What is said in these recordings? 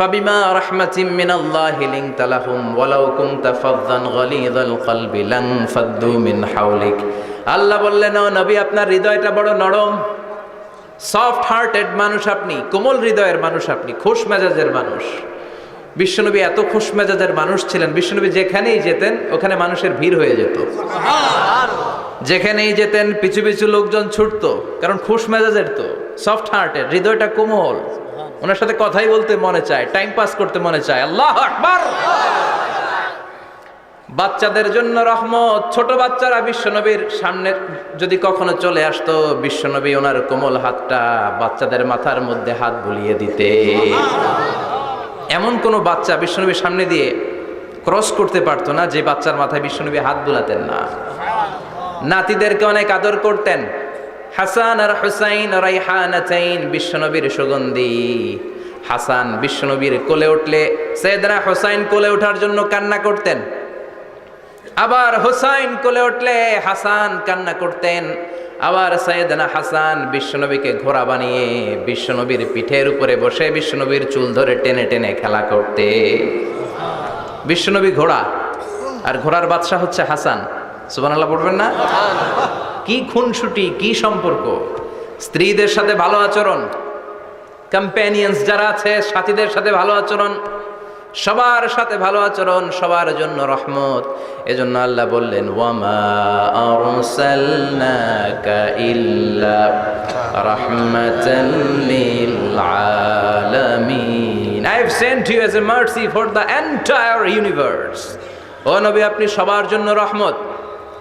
ফাবিমা রাহমাতিম মিনাল্লাহি লিনতা লাহুম ওয়ালাউ কুনতা ফাযযান গালিযাল কলবি লান ফাদ্দু মিন হাওলিক। আল্লাহ বললেন ও নবী আপনার হৃদয়টা বড় নরম। সফট হার্টেড মানুষ আপনি কোমল হৃদয়ের মানুষ আপনি খোশ মেজাজের মানুষ। বিশ্বনবী এত খোশ মেজাজের মানুষ ছিলেন বিশ্বনবী যেখানেই যেতেন ওখানে মানুষের ভিড় হয়ে যেত। যেখানেই যেতেন পিছু পিছু লোকজন ছুটতো কারণ খুশ মেজাজের তো সফট হার্টের হৃদয়টা কোমল। ওনার সাথে কথাই বলতে মনে চায় টাইম পাস করতে মনে চায়। আল্লাহ আকবার! বাচ্চাদের জন্য রহমত, ছোট বাচ্চারা বিশ্বনবীর সামনে যদি কখনো চলে আসতো, বিশ্বনবী ওনার কোমল হাতটা বাচ্চাদের মাথার মধ্যে হাত বুলিয়ে দিতে। এমন কোন বাচ্চা বিশ্বনবীর সামনে দিয়ে ক্রস করতে পারতো না, যে বাচ্চার মাথায় বিশ্বনবী হাত বুলাতেন না। নাতিদেরকে অনেক আদর করতেন। হাসান আর হুসাইন রাইহানাতাইন বিশ্বনবীর সুগন্ধি। হাসান বিশ্বনবীর কোলে উঠলে সৈয়দনা হুসাইন কোলে ওঠার জন্য কান্না করতেন। আবার হুসাইন কোলে উঠলে হাসান কান্না করতেন। আবার সৈয়দনা হাসান বিশ্বনবীকে ঘোড়া বানিয়ে বিশ্বনবীর পিঠের উপরে বসে বিশ্বনবীর চুল ধরে টেনে টেনে খেলা করতে। বিশ্বনবী ঘোড়া, আর ঘোড়ার বাদশাহ হচ্ছে হাসান। সুবহানাল্লাহ, পড়বেন না? কি খুনসুটি, কি সম্পর্ক? স্ত্রীদের সাথে ভালো আচরণ কম্প্যানিয়ন্স যারা আছে, সাথীদের সাথে ভালো আচরণ, সবার সাথে ভালো আচরণ, সবার জন্য রহমত। এজন্য আল্লাহ বললেন sent you a mercy the universe ও নবী, আপনি সবার জন্য রহমত।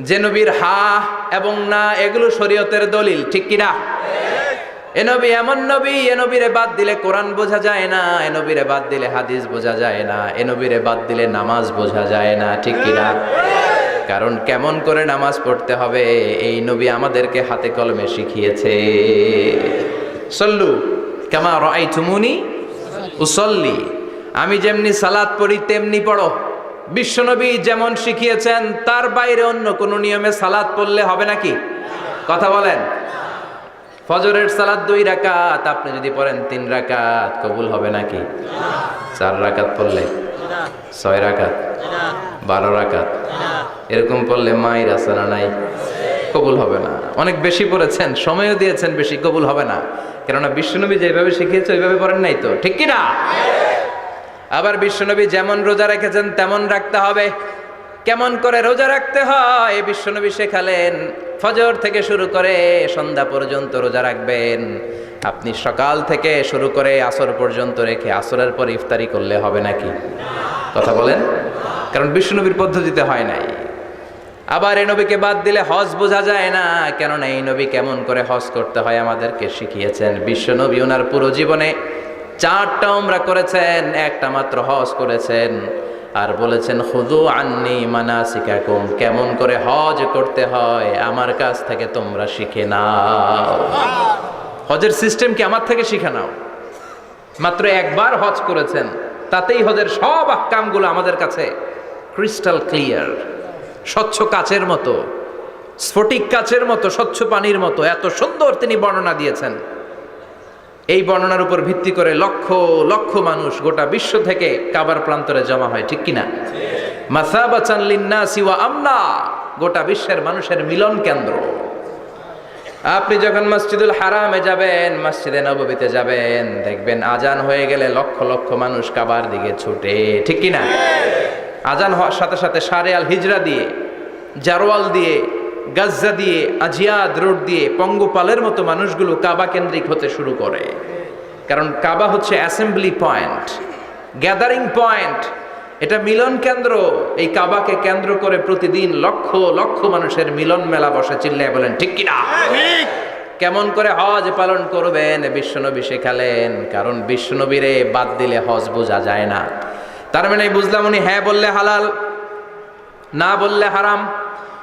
যে নবীর হা এবং না, এগুলো শরীয়তের দলিল, ঠিক কিনা? এ নবী এমন নবী, এ নবীরে বাদ দিলে কোরআন বোঝা যায় না, এ নবীরে বাদ দিলে হাদিস বোঝা যায় না, এ নবীরে বাদ দিলে নামাজ বোঝা যায় না, ঠিক কিনা? কারণ কেমন করে নামাজ পড়তে হবে, এই নবী আমাদেরকে হাতে কলমে শিখিয়েছে। সল্লু কেমা রাই তুমুনি উসল্লি। আমি যেমনি সালাদ পড়ি, তেমনি পড়ো। বিশ্বনবী যেমন শিখিয়েছেন, তার বাইরে অন্য কোনো নিয়মে সালাদ পড়লে হবে নাকি? কথা বলেন। ফজরের সালাদ দুই রাকাত, আপনি যদি পড়েন তিন রাকাত, কবুল হবে নাকি? চার রাকাত পড়লে? ছয় রাকাত? বারো রাকাত? এরকম পড়লে মায়ের আসানা নাই? কবুল হবে না। অনেক বেশি পড়েছেন, সময়ও দিয়েছেন, বেশি কবুল হবে না। কেননা বিশ্বনবী যেভাবে শিখিয়েছে, ওইভাবে পড়েন নাই তো। ঠিক কি না আবার বিশ্বনবী যেমন রোজা রেখেছেন, তেমন রাখতে হবে। কেমন করে রোজা রাখতে হয়? বিশ্বনবী শেখালেন, ফজর থেকে শুরু করে সন্ধ্যা পর্যন্ত রোজা রাখবেন। আপনি সকাল থেকে শুরু করে আসর পর্যন্ত রেখে আসরের পর ইফতারি করলে হবে নাকি? কথা বলেন? কারণ বিষ্ণুনবীর পদ্ধতিতে হয় নাই। আবার এই নবীকে বাদ দিলে হজ বোঝা যায় না। কেননা এই নবী কেমন করে হজ করতে হয় আমাদেরকে শিখিয়েছেন। বিশ্বনবী ওনার পুরো জীবনে চারটা ওমরা করেছেন, একটা মাত্র হজ করেছেন। আর বলেছেন হুদু আন্নি মানা মানাসিকাকুম, কেমন করে হজ করতে হয়? আমার কাছ থেকে তোমরা শিখে নাও। হজের সিস্টেম কি আমার থেকে শিখে নাও? মাত্র একবার হজ করেছেন, তাতেই হজের সব আকামগুলো আমাদের কাছে ক্রিস্টাল ক্লিয়ার স্বচ্ছ কাচের মতো, স্ফটিক কাচের মতো, স্বচ্ছ পানির মতো, এত সুন্দর তিনি বর্ণনা দিয়েছেন। এই বর্ণনার উপর ভিত্তি করে লক্ষ লক্ষ মানুষ গোটা বিশ্ব থেকে কাবার প্রান্তরে জমা হয়, ঠিক কিনা? মাসাবাচান লিন্নাসি ওয়া আমনা, গোটা বিশ্বের মানুষের মিলন কেন্দ্র। আপনি যখন মসজিদুল হারামে যাবেন, মসজিদে নববীতে যাবেন, দেখবেন আজান হয়ে গেলে লক্ষ লক্ষ মানুষ কাবার দিকে ছুটে, ঠিক কিনা? আজান হওয়ার সাথে সাথে সারে আল হিজরা দিয়ে জারোয়াল দিয়ে গাজ্জা দিয়ে আজিয়াদ রোড দিয়ে পঙ্গপালের মতো মানুষগুলো কাবা কেন্দ্রিক হতে শুরু করে। কারণ কাবা হচ্ছে অ্যাসেম্বলি পয়েন্ট গ্যাদারিং পয়েন্ট এটা মিলন কেন্দ্র। এই কাবাকে কেন্দ্র করে প্রতিদিন লক্ষ লক্ষ মানুষের মিলন মেলা বসে চিল্লায় বলেন ঠিক কিনা কেমন করে হজ পালন করবেন? বিশ্বনবী শেখালেন কারণ বিশ্বনবীরে বাদ দিলে হজ বোঝা যায় না। তার মানে বুঝলাম উনি হ্যাঁ বললে হালাল না বললে হারাম।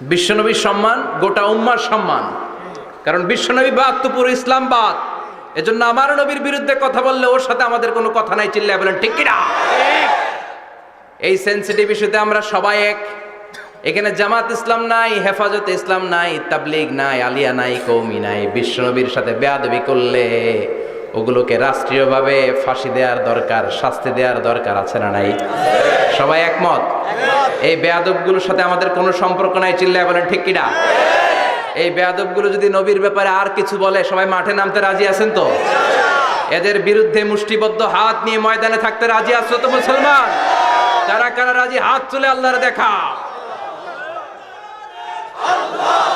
বিশ্বনবীর সম্মান, গোটা উম্মার সম্মান। কারণ বিশ্বনবী বাদ তো পুরো ইসলাম বাদ। এজন্য আমার নবীর বিরুদ্ধে কথা বললে ওর সাথে আমাদের কোনো কথা নাই, চিল্লায় বলেন, ঠিক কিনা? এই সেন্সিটিভ ইস্যুতে আমরা সবাই এক। এখানে জামাত ইসলাম নাই, হেফাজত ইসলাম নাই, তাবলিগ নাই, আলিয়া নাই কৌমি নাই। বিশ্বনবীর সাথে বেয়াদবি করলে ওগুলোকে রাষ্ট্রীয়ভাবে ফাঁসি দেওয়ার দরকার, শাস্তি দেওয়ার দরকার আছে না নাই? সবাই একমত? এই বেয়াদবগুলোর সাথে আমাদের কোনো সম্পর্ক নাই, চিল্লায় বলেন, ঠিক কিনা? এই বেয়াদবগুলো যদি নবীর ব্যাপারে আর কিছু বলে, সবাই মাঠে নামতে রাজি আছেন তো? এদের বিরুদ্ধে মুষ্টিবদ্ধ হাত নিয়ে ময়দানে থাকতে রাজি আছো তো মুসলমান? কারা কারা রাজি, হাত তুলে আল্লাহর দেখা। আল্লাহ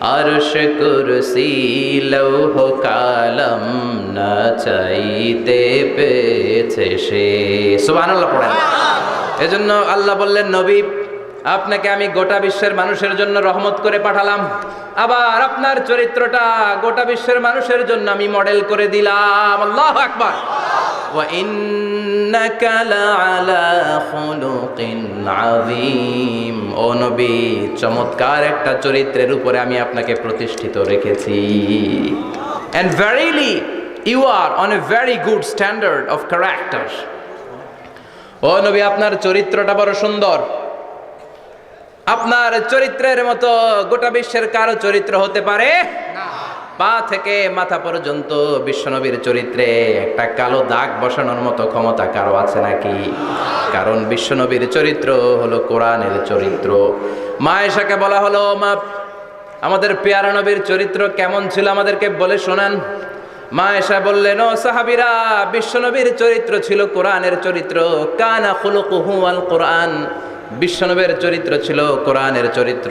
আরশ কুরসি লৌহ কালম না চাইতে পেয়েছে সে। সুবহানাল্লাহ এজন্য আল্লাহ বললেন, নবী, আপনাকে আমি গোটা বিশ্বের মানুষের জন্য রহমত করে পাঠালাম। আবার আপনার চরিত্রটা গোটা বিশ্বের মানুষের জন্য আমি মডেল করে দিলাম। আল্লাহ আকবার। ইন্নাকা লাআলা খুলুকিন আযীম ও নবী, চমৎকার একটা চরিত্রের উপরে আমি আপনাকে প্রতিষ্ঠিত রেখেছি। And verily you are on a very good standard of character ও নবী, আপনার চরিত্রটা বড় সুন্দর। আপনার চরিত্রের মতো গোটা বিশ্বের কারও চরিত্র হতে পারে? না। পা থেকে মাথা পর্যন্ত বিশ্বনবীর চরিত্রে একটা কালো দাগ বসানোর মতো ক্ষমতা কারও আছে নাকি? কারণ বিশ্বনবীর চরিত্র হলো কোরআনের চরিত্র। মা এসাকে বলা হলো, মা, আমাদের পেয়ারা নবীর চরিত্র কেমন ছিল আমাদেরকে বলে শোনান? মা এসা বললেন, ও সাহাবিরা, বিশ্বনবীর চরিত্র ছিল কোরআনের চরিত্র। কানা খুলুকুহু আল কোরআন। বিশ্বনবীর চরিত্র ছিল কোরআনের চরিত্র।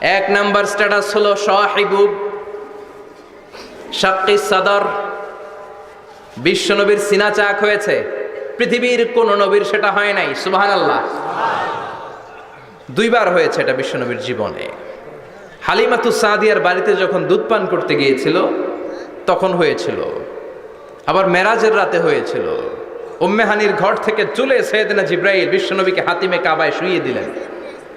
এক নাম্বার স্ট্যাটাস হলো সাহিবুব শাক্কি সাদর। বিশ্বনবীর সিনা চাক হয়েছে। পৃথিবীর কোন নবীর সেটা হয় নাই সুবহান আল্লাহ দুইবার হয়েছে এটা বিশ্বনবীর জীবনে। হালিমাতু সাদিয়ার বাড়িতে যখন দুধ পান করতে গিয়েছিল, তখন হয়েছিল। আবার মেরাজের রাতে হয়েছিল। উম্মেহানির ঘর থেকে চলে সৈয়দনা জিব্রাইল বিশ্বনবীকে হাতিমে কাবায় শুইয়ে দিলেন।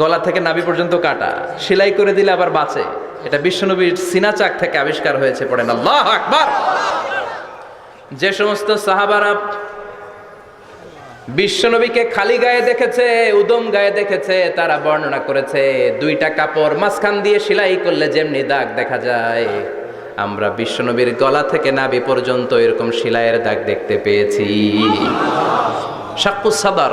গলা থেকে নাভি পর্যন্ত কাটা। সেলাই করে দিলে আবার বাঁচে। এটা বিশ্বনবীর সিনা চাক থেকে আবিষ্কার হয়েছে, পড়েন আল্লাহ আকবার। যে সমস্ত সাহাবারা বিশ্বনবীকে খালি গায়ে দেখেছে, উদম গায়ে দেখেছে, তারা বর্ণনা করেছে, দুইটা কাপড় মাঝখান দিয়ে সেলাই করলে যেমনি দাগ দেখা যায়। আমরা বিশ্বনবীর গলা থেকে নাভি পর্যন্ত এরকম সেলাইয়ের দাগ দেখতে পেয়েছি। শাকুস সাদার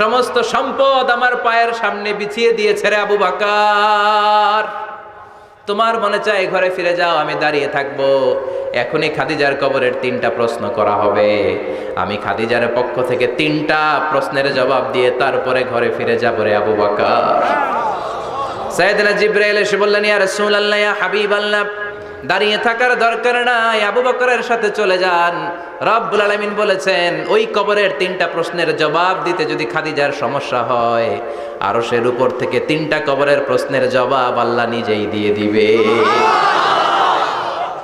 সমস্ত সম্পদ আমার পায়ের সামনে বিছিয়ে দিয়েছে রে আবু বাকার। তোমার মনে চায় ঘরে ফিরে যাও, আমি দাঁড়িয়ে থাকব। এখনই খাদিজার কবরের তিনটা প্রশ্ন করা হবে। আমি খাদিজার পক্ষ থেকে তিনটা প্রশ্নের জবাব দিয়ে তারপরে ঘরে ফিরে যাব রে আবু বাকার। সাইয়েদনা জিব্রাইল এসে বললেন, ইয়া রাসূলুল্লাহ, ইয়া হাবিবাল্লাহ দাঁড়িয়ে থাকার দরকার নাই। আবু বকরের সাথে চলে যান। রব্বুল আলামিন বলেছেন, ওই কবরের তিনটা প্রশ্নের জবাব দিতে যদি খাদিজার সমস্যা হয়, আরশের উপর থেকে তিনটা কবরের প্রশ্নের জবাব আল্লাহ নিজেই দিয়ে দিবে।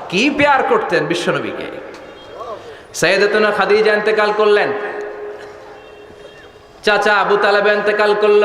কি পেয়ার করতেন বিশ্বনবীকে? সৈয়দতুনা খাদিজা ইন্তেকাল করলেন। চাচা আবু তালেব ইন্তেকাল করল।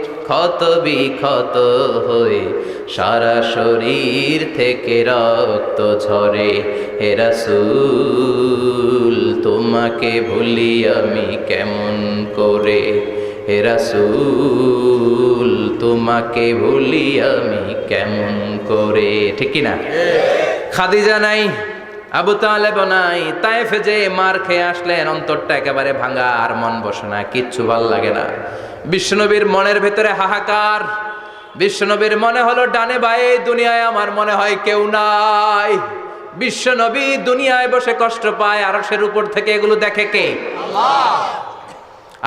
ক্ষত বিক্ষত হয়ে সারা শরীর থেকে রক্ত ঝরে। হেরাসুল তোমাকে ভুলি আমি কেমন করে? হেরাসুল তোমাকে ভুলি আমি কেমন করে? ঠিক না খাদিজা নাই? আবু তালেব নাই তাইফে যে মার খেয়ে আসলেন, অন্তরটা একেবারে ভাঙা আর মন বসে না, কিচ্ছু ভালো লাগে না। বিষ্ণুবীর মনের ভেতরে হাহাকার। বিশ্বনবীর মনে হলো, ডানে বায়ে দুনিয়ায় আমার মনে হয় কেউ নাই। বিশ্বনবী দুনিয়ায় বসে কষ্ট পায়, আরশের উপর থেকে এগুলো দেখে কে?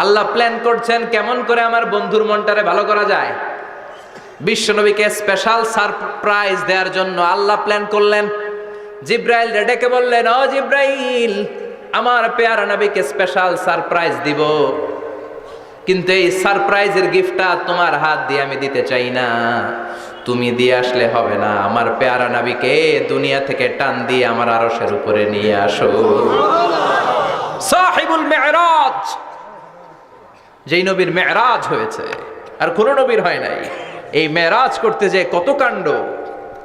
আল্লাহ প্ল্যান করছেন, কেমন করে আমার বন্ধুর মনটারে ভালো করা যায়। বিশ্বনবীকে স্পেশাল সারপ্রাইজ দেওয়ার জন্য আল্লাহ প্ল্যান করলেন জিব্রাইল ডেকে বললেন ও জিব্রাইল, আমার পেয়ারা নবীকে স্পেশাল সারপ্রাইজ দিব। কিন্তু এই সারপ্রাইজের গিফটটা তোমার হাত দিয়ে আমি দিতে চাই না। তুমি দিয়ে আসলে হবে না। আমার পেয়ারা নাবিকে দুনিয়া থেকে টান দিয়ে আমার আরশের উপরে নিয়ে আসো। সাহিবুল মেহরাজ যেই নবীর মেহরাজ হয়েছে, আর কোন নবীর হয় নাই। এই মেহরাজ করতে যে কত কাণ্ড,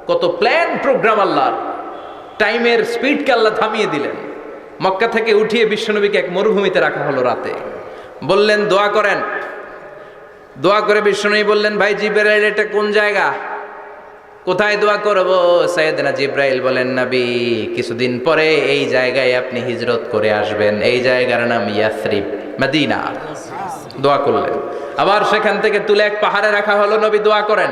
কত প্ল্যান প্রোগ্রাম আল্লাহর। টাইমের স্পিডকে আল্লাহ থামিয়ে দিলেন। মক্কা থেকে উঠিয়ে বিশ্বনবীকে এক মরুভূমিতে রাখা হলো রাতে। বললেন, দোয়া করেন। দোয়া করে বিশ্বনবী বললেন, ভাই, জিব্রাইল, এটা কোন জায়গা? কোথায় দোয়া করব? সৈয়দনা জিব্রাইল বলেন, নবী, কিছুদিন পরে এই জায়গায় আপনি হিজরত করে আসবেন। এই জায়গার নাম ইয়াসরিব, মদিনা। দোয়া করলেন। আবার সেখান থেকে তুলে এক পাহাড়ে রাখা হলো, নবী, দোয়া করেন।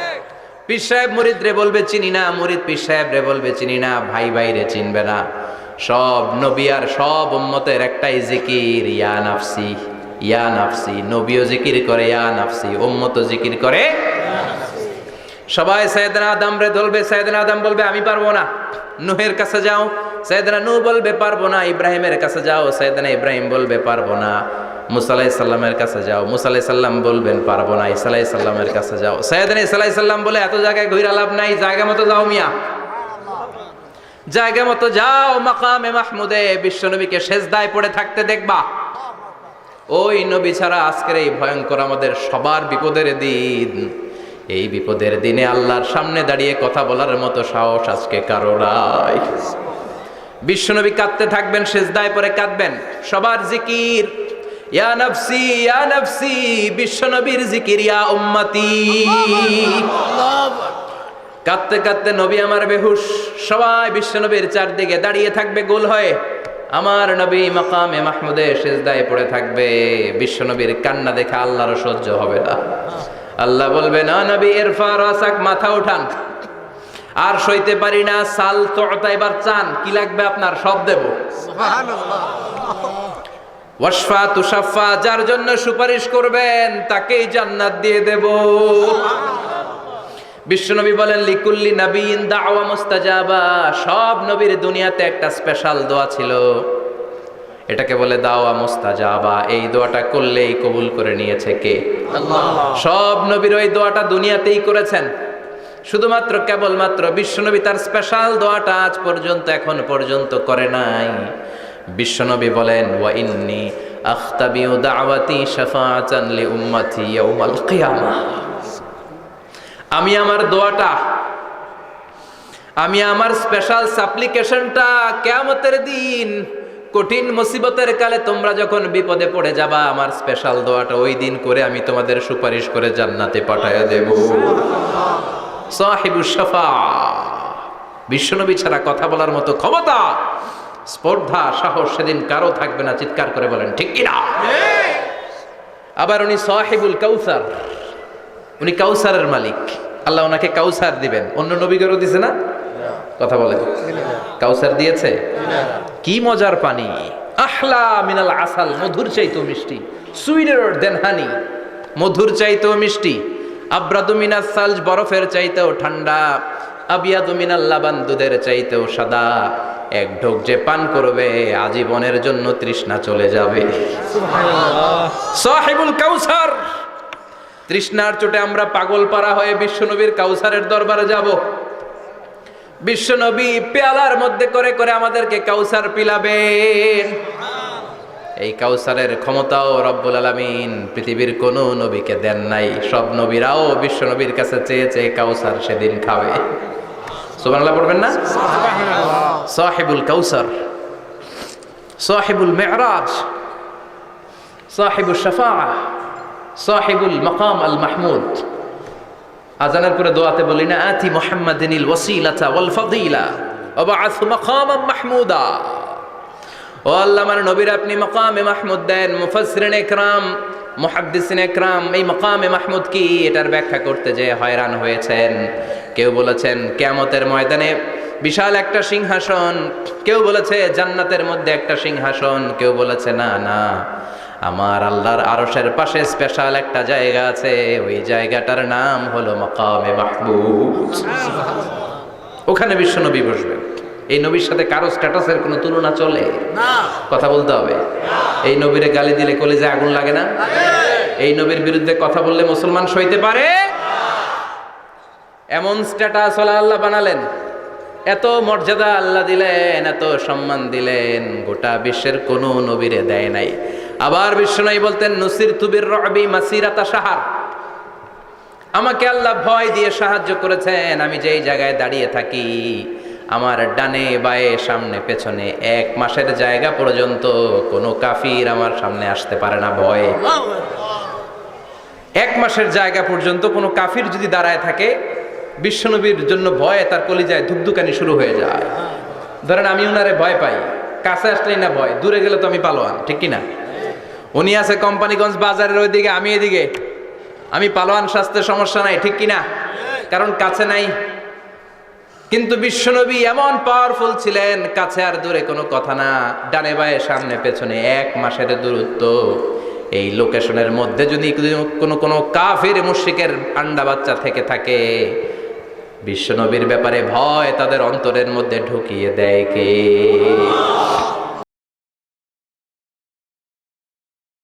পীর সাহেব মরিদ রে বলবে, চিনি না, মরিদ পীর সাহেব রে বলবে, চিনি না, ভাই ভাই রে চিনবে না। সব নবী আর সব উম্মতের একটাই জিকির, ইয়া নাফসি ইয়া নাফসি। নবীও জিকির করে, ইয়া নাফসি। উম্মত জিকির করে। সবাই সৈয়দনা আদম রে ধরবে সৈয়দনা আদম বলবে, আমি পারব না। নুহের কাছে যাও। সৈয়দনা নু বলবে, পারব না। ইব্রাহিমের কাছে যাও। সৈয়দনা ইব্রাহিম বলবে, পারব না। মুসালাই সাল্লামের কাছে যাও। মুসালাই সাল্লাম বলবেন, পারব না। ইসালাই সাল্লামের কাছে যাও। সৈয়দনা ইসালাই সাল্লাম বলে, এত জায়গায় ঘুরা লাভ নাই। জায়গা মতো যাও মিয়া। জায়গা মতো যাও মাকামে মাহমুদে। বিশ্বনবীকে সেজদায় পড়ে থাকতে দেখবা। ওই নবী ছাড়া আজকের এই ভয়ঙ্কর আমাদের সবার বিপদের দিন। এই বিপদের দিনে আল্লাহর সামনে দাঁড়িয়ে কথা বলার মতো সাহস আজকে কারও নাই। বিশ্বনবী কাঁদতে থাকবেন, সেজদায় পরে কাঁদবেন। সবার জিকির, ইয়া নফসি ইয়া নফসি, বিশ্বনবীর জিকির, ইয়া উম্মতি। কাঁদতে কাঁদতে নবী আমার বেহুশ, সবাই বিশ্বনবীর চারদিকে দাঁড়িয়ে থাকবে, গোল হয়ে। আমার নবী মাকামে মাহমুদে সেজদায় পড়ে থাকবে, বিশ্বনবীর কান্না দেখে আল্লাহর সহ্য হবে না। আল্লাহ বলবে না নবী এরফা রাসাক মাথা উঠান। আর সইতে পারি না সাল তোটা এবার চান কি লাগবে আপনার? সব দেব। ওয়াসফা তুষাফা যার জন্য সুপারিশ করবেন তাকেই জান্নাত দিয়ে দেব। বিশ্বনবী বলেন লিকুল্লি নবীন দাওয়া মুস্তাজাবা। সব নবীর দুনিয়াতে একটা স্পেশাল দোয়া ছিল। এটাকে বলে দাওয়া মুস্তাজাবা। এই দোয়াটা করলেই কবুল করে নিয়েছে কে? সব নবীর ওই দোয়াটা দুনিয়াতেই করেছেন। শুধুমাত্র কেবলমাত্র বিশ্বনবী তার স্পেশাল দোয়াটা আজ পর্যন্ত এখন পর্যন্ত করে নাই। বিশ্বনবী বলেন ওয়া ইন্নি আখতাবিউ দাওয়াতি শাফাআতান লি উম্মতি ইয়াউমাল কিয়ামাহ আমি আমার দোয়াটা আমি আমার স্পেশাল সাপ্লিকেশনটা কেয়ামতের দিন কঠিন মুসিবতের কালে তোমরা যখন বিপদে পড়ে যাবা আমার স্পেশাল দোয়াটা ওই দিন করে আমি তোমাদের সুপারিশ করে জান্নাতে পাঠাইয়া দেব। সাহিবুস শাফা। বিশ্বনবী ছাড়া কথা বলার মতো ক্ষমতা স্পর্ধা সাহস সেদিন কারও থাকবে না চিৎকার করে বলেন ঠিক কিনা আবার উনি সাহিবুল কাউসার। উনি কাউসারের মালিক। আল্লাহ ওনাকে কাউসার দিবেন। অন্য নবীগরও দিছে না? কথা বলে কাউসার দিয়েছে? কি মজার পানি। আহলা মিনাল আসাল, মধুর চাইতো মিষ্টি। সুইডের দেন হানি মধুর চাইতো মিষ্টি। আব্রাদু মিনাস সালজ বরফের চাইতেও ঠান্ডা। আবিয়াদু মিনাল লাবান দুধের চাইতেও সাদা। এক ঢোক যে পান করবে, আজীবনের জন্য তৃষ্ণা চলে যাবে। সাহেবুল কাউসার! তৃষ্ণার চোটে আমরা পাগল পারা হয়ে বিশ্বনবীর কাউসারের দরবারে যাব। বিশ্বনবী পেয়ালার মধ্যে করে করে আমাদেরকে কাউসার পিলাবেন। এই কাউসারের ক্ষমতাও রব্বুল আলামিন পৃথিবীর কোন নবীকে দেন নাই। সব নবীরাও বিশ্ব নবীর কাছে চেয়ে চেয়ে কাউসার সেদিন খাবে। সুবহানাল্লাহ পড়বেন না? সাহিবুল কাউসার, সাহিবুল মেহরাজ সাহিবুল শাফা সাহিবুল মকাম আল মাহমুদ। আজানের পরে দোয়াতে বলি, না, আতি মুহাম্মাদিনিল ওয়াসিলাতা ওয়াল ফাদিলা ওয়াবাআথ মাকামাম মাহমুদা। ও আল্লাহ, আমার নবীর আপনি মাকামে মাহমুদ দেন, মুফাসসিরিন ইকরাম মুহাদ্দিসিন ইকরাম এই মাকামে মাহমুদ কি? এটার ব্যাখ্যা করতে যে হয়রান হয়েছেন। কেউ বলেছেন, কিয়ামতের ময়দানে বিশাল একটা সিংহাসন। কেউ বলেছে, জান্নাতের মধ্যে একটা সিংহাসন। কেউ বলেছে, না না। আমার আল্লাহর আরশের পাশে স্পেশাল একটা জায়গা আছে। ওই জায়গাটার নাম হলো মাকামে মাহমুদ। ওখানে বিশ্বনবী বসবে। এই নবীর সাথে কারও স্ট্যাটাসের কোনো তুলনা চলে? কথা বলতে হবে। এই নবীরে গালি দিলে কলেজে আগুন লাগে না? এই নবীর বিরুদ্ধে কথা বললে মুসলমান সইতে পারে? এমন স্ট্যাটাস হলো আল্লাহ বানালেন। এত মর্যাদা আল্লাহ দিলেন এত সম্মান দিলেন। গোটা বিশ্বের কোনো নবীরে দেয় নাই। আবার বিশ্বনবী বলতেন নসির তুবির রবি মাসিরাতা সাহার আমাকে আল্লাহ ভয় দিয়ে সাহায্য করেছেন, আমি যেই জায়গায় দাঁড়িয়ে থাকি, আমার ডানে বায়ে সামনে পেছনে এক মাসের জায়গা পর্যন্ত কোনো কাফির আমার সামনে আসতে পারে না ভয়ে। এক মাসের জায়গা পর্যন্ত কোনো কাফির যদি দাঁড়ায় থাকে, বিশ্বনবীর জন্য ভয়ে তার কলিজায় ধুকধুকানি শুরু হয়ে যায়। ধরেন আমি উনারে ভয় পাই, কাছে আসলেই না ভয়, দূরে গেলে তো আমি পালোয়ান, ঠিক কি না উনি আছে কোম্পানিগঞ্জ বাজারের ওইদিকে, আমি এদিকে। আমি পালোয়ান স্বাস্থ্যের সমস্যা নাই, ঠিক কি না কারণ কাছে নাই। কিন্তু বিশ্বনবী এমন পাওয়ারফুল ছিলেন, কাছে আর দূরে কোনো কথা না। ডানে বায়ে, সামনে পেছনে এক মাসের দূরত্ব। এই লোকেশনের মধ্যে যদি কোনো কোনো কাফের মুশিকের আন্ডা বাচ্চা থেকে থাকে, বিশ্বনবীর ব্যাপারে ভয় তাদের অন্তরের মধ্যে ঢুকিয়ে দেয় কে?